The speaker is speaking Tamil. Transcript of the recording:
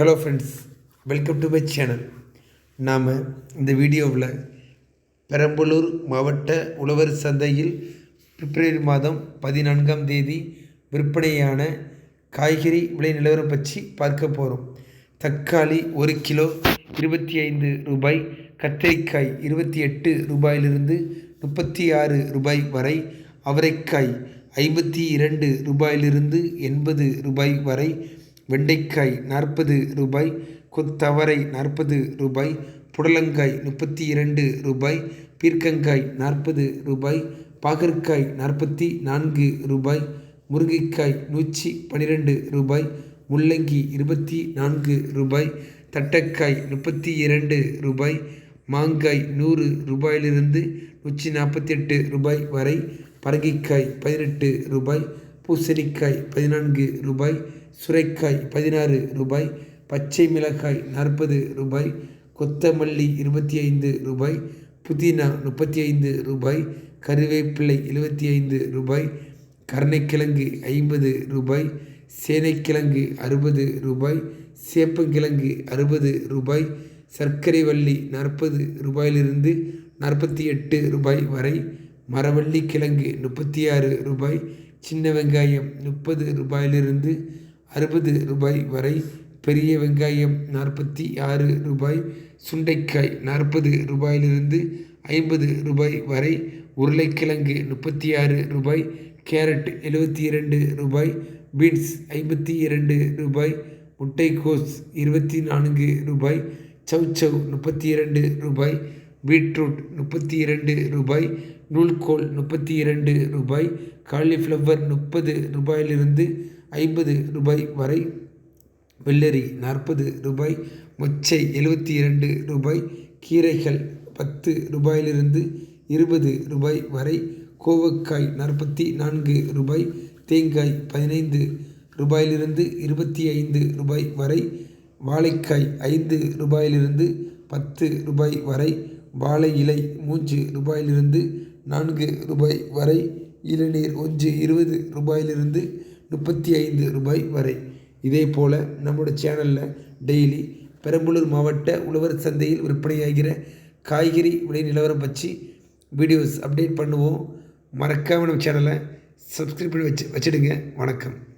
Hello friends welcome to my channel நாம் இந்த வீடியோவில் பெரம்பலூர் மாவட்ட உழவர் சந்தையில் பிப்ரவரி மாதம் பதினான்காம் தேதி விற்பனையான காய்கறி விலை நிலவரம் பற்றி பார்க்க போகிறோம் தக்காளி ஒரு கிலோ இருபத்தி ஐந்து ரூபாய் கத்திரிக்காய் இருபத்தி எட்டு ரூபாயிலிருந்து முப்பத்தி ஆறு ரூபாய் வரை அவரைக்காய் ஐம்பத்தி இரண்டு ரூபாயிலிருந்து எண்பது ரூபாய் வரை வெண்டைக்காய் நாற்பது ரூபாய் கொத்தவரை நாற்பது ரூபாய் புடலங்காய் முப்பத்தி இரண்டு ரூபாய் பீர்க்கங்காய் நாற்பது ரூபாய் பாகற்காய் நாற்பத்தி நான்கு ரூபாய் முருங்கைக்காய் நூற்றி பன்னிரெண்டு ரூபாய் முள்ளங்கி இருபத்தி நான்கு ரூபாய் தட்டக்காய் முப்பத்தி இரண்டு ரூபாய் மாங்காய் நூறு ரூபாயிலிருந்து நூற்றி நாற்பத்தி எட்டு ரூபாய் வரை பரங்கிக்காய் பதினெட்டு ரூபாய் பூசணிக்காய் பதினான்கு ரூபாய் சுரைக்காய் பதினாறு ரூபாய் பச்சை மிளகாய் நாற்பது ரூபாய் கொத்தமல்லி இருபத்தி ஐந்து ரூபாய் புதினா முப்பத்தி ஐந்து ரூபாய் கருவேப்பிள்ளை எழுபத்தி ஐந்து ரூபாய் கருணைக்கிழங்கு ஐம்பது ரூபாய் சேனைக்கிழங்கு அறுபது ரூபாய் சேப்பங்கிழங்கு அறுபது ரூபாய் சர்க்கரை வள்ளி நாற்பது ரூபாயிலிருந்து நாற்பத்தி எட்டு ரூபாய் வரை மரவள்ளி கிழங்கு முப்பத்தி ஆறு ரூபாய் சின்ன வெங்காயம் முப்பது ரூபாயிலிருந்து அறுபது ரூபாய் வரை பெரிய வெங்காயம் நாற்பத்தி ஆறு ரூபாய் சுண்டைக்காய் நாற்பது ரூபாயிலிருந்து ஐம்பது ரூபாய் வரை உருளைக்கிழங்கு முப்பத்தி ஆறு ரூபாய் கேரட் எழுபத்தி இரண்டு ரூபாய் பீன்ஸ் ஐம்பத்தி இரண்டு ரூபாய் முட்டைக்கோஸ் இருபத்தி நான்கு ரூபாய் சவ் முப்பத்தி இரண்டு ரூபாய் பீட்ரூட் முப்பத்தி இரண்டு ரூபாய் நூல்கோல் முப்பத்தி இரண்டு ரூபாய் காலிஃப்ளவர் முப்பது ரூபாயிலிருந்து ஐம்பது ரூபாய் வரை வெள்ளரி நாற்பது ரூபாய் மொச்சை எழுபத்தி இரண்டு ரூபாய் கீரைகள் பத்து ரூபாயிலிருந்து இருபது ரூபாய் வரை கோவக்காய் நாற்பத்தி நான்கு ரூபாய் தேங்காய் பதினைந்து ரூபாயிலிருந்து இருபத்தி ஐந்து ரூபாய் வரை வாழைக்காய் ஐந்து ரூபாயிலிருந்து பத்து ரூபாய் வரை வாழை இலை மூன்று ரூபாயிலிருந்து நான்கு ரூபாய் வரை இளநீர் ஒன்று இருபது ரூபாயிலிருந்து முப்பத்தி ஐந்து ரூபாய் வரை. இதே போல் நம்மளோட சேனலில் டெய்லி பெரம்பலூர் மாவட்ட உழவர் சந்தையில் விற்பனையாகிற காய்கறி விலை நிலவரம் பற்றி வீடியோஸ் அப்டேட் பண்ணுவோம். மறக்காமல் நம்ம சேனலை சப்ஸ்கிரைப் பண்ணி வச்சு வச்சுடுங்க. வணக்கம்.